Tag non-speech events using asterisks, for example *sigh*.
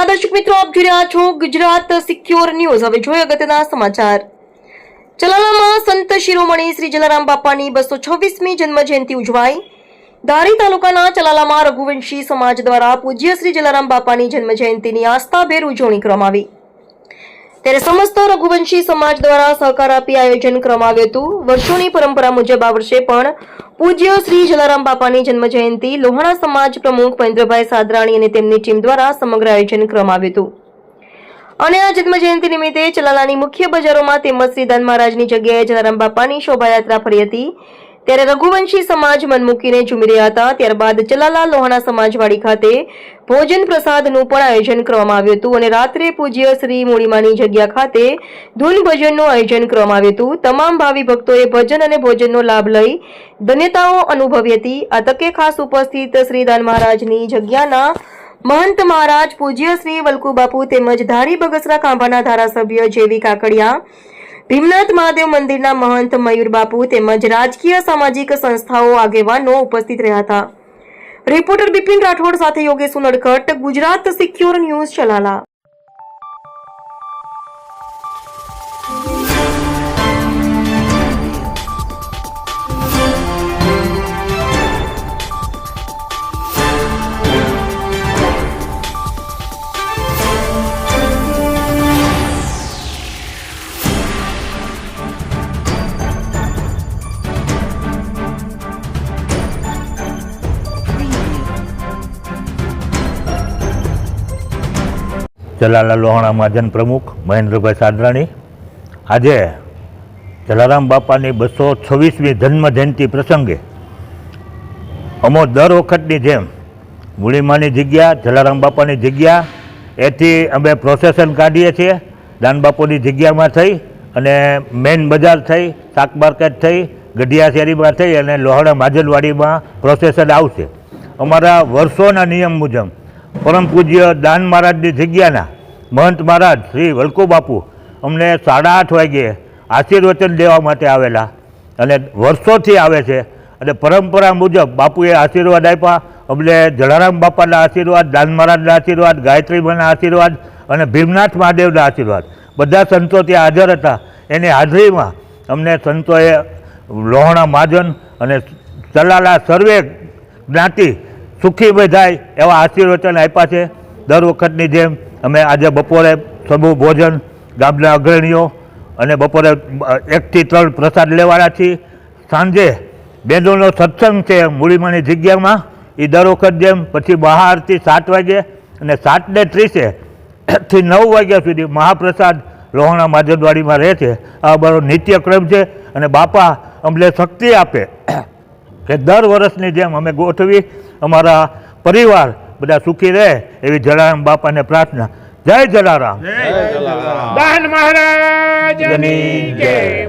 નમસ્કાર દર્શક મિત્રો, આપ જોઈ રહ્યા છો ગુજરાત સિક્યોર ન્યૂઝ. હવે જોઈએ અગત્યના સમાચાર. ચલાલામાં સંત શિરોમણી શ્રી જલારામ બાપાની બસો છવ્વીસમી જન્મ જયંતિ ઉજવાઈ. ધારી તાલુકાના ચલાલામાં રઘુવંશી સમાજ દ્વારા પૂજ્ય શ્રી જલારામ બાપાની જન્મ જયંતિની આસ્થાભેર ઉજવણી કરવામાં આવી. ત્યારે સમસ્ત રઘુવંશી સમાજ દ્વારા સહકાર આપી આયોજન કરવામાં હતું. વર્ષોની પરંપરા મુજબ આ વર્ષે પણ પૂજ્ય શ્રી જલારામ બાપાની જન્મ જયંતિ લોહાણા સમાજ પ્રમુખ મહેન્દ્રભાઈ સાદરાણી અને તેમની ટીમ દ્વારા સમગ્ર આયોજન કરવામાં હતું. અને આ જન્મ જયંતિ નિમિત્તે ચલાલાની મુખ્ય બજારોમાં તેમજ શ્રી ધન મહારાજની જગ્યાએ જલારામ બાપાની શોભાયાત્રા ફરી હતી. ત્યારે રઘુવંશી સમાજ મનમૂકીને ઝૂમી રહ્યા હતા. ત્યારબાદ ચલાલા લોહાણા સમાજવાડી ખાતે ભોજન પ્રસાદનું પણ આયોજન કરવામાં આવ્યું હતું અને રાત્રે પૂજ્ય શ્રી મૂળીમાની જગ્યા ખાતે ધૂન ભજનનું આયોજન કરવામાં આવ્યું હતું. તમામ ભાવિ ભક્તોએ ભજન અને ભોજનનો લાભ લઈ ધન્યતાઓ અનુભવી હતી. આ તકે ખાસ ઉપસ્થિત શ્રીદાન મહારાજની જગ્યાના મહંત મહારાજ પૂજ્ય શ્રી વલકુબાપુ તેમજ ધારી બગસરા ખાંભાના ધારાસભ્ય જેવી કાકડિયા ભીમનાથ મહાદેવ મંદિરના મહંત મયુર બાપુ તેમજ રાજકીય સામાજિક સંસ્થાઓ આગેવાનો ઉપસ્થિત રહ્યા હતા. રિપોર્ટર બિપિન રાઠોડ સાથે યોગેશ ઉનડકટ ગુજરાત સિક્યોર ન્યૂઝ ચલાલા જલાલા લોહાણા મહાજન પ્રમુખ મહેન્દ્રભાઈ સાદરાણી આજે જલારામ બાપાની બસો છવ્વીસમી જન્મ જયંતિ પ્રસંગે અમો દર વખતની જેમ મૂળીમાની જગ્યા, જલારામ બાપાની જગ્યા, એથી અમે પ્રોસેસન કાઢીએ છીએ. દાન બાપુની જગ્યામાં થઈ અને મેઇન બજાર થઈ, શાક માર્કેટ થઈ, ગઢિયા શેરીમાં થઈ અને લોહાણા માજનવાડીમાં પ્રોસેસન આવશે. અમારા વર્ષોના નિયમ મુજબ પરમ પૂજ્ય દાન મહારાજની જગ્યાના મહંત મહારાજ શ્રી વલ્કુ બાપુ અમને સાડા આઠ વાગ્યે આશીર્વચન દેવા માટે આવેલા અને વર્ષોથી આવે છે અને પરંપરા મુજબ બાપુએ આશીર્વાદ આપ્યા. અમને જલારામ બાપાના આશીર્વાદ, દાન મહારાજના આશીર્વાદ ગાયત્રીમાના આશીર્વાદ અને ભીમનાથ મહાદેવના આશીર્વાદ. બધા સંતો ત્યાં હાજર હતા. એની હાજરીમાં અમને સંતોએ લોહણા મહાજન અને ચલાલા સર્વે જ્ઞાતિ સુખી બધાય એવા આશીર્વચન આપ્યા છે. દર વખતની જેમ અમે આજે બપોરે સમૂહ ભોજન ગામના અગ્રણીઓ અને બપોરે એકથી ત્રણ પ્રસાદ લેવાના છીએ. સાંજે બહેનોનો સત્સંગ છે મૂળીમાની જગ્યામાં. એ દર વખત જેમ પછી બહારથી સાત વાગે અને સાતને ત્રીસે *coughs* થી નવ વાગ્યા સુધી મહાપ્રસાદ લોહાણા માધવવાડીમાં રહે છે. આ અમારો નિત્યક્રમ છે અને બાપા અમને શક્તિ આપે. કે દર વર્ષની જેમ અમે ગોઠવી અમારા પરિવાર બધા સુખી રહે એવી જલારામ બાપાને પ્રાર્થના. જય જલારામ. દાન મહારાજની જય.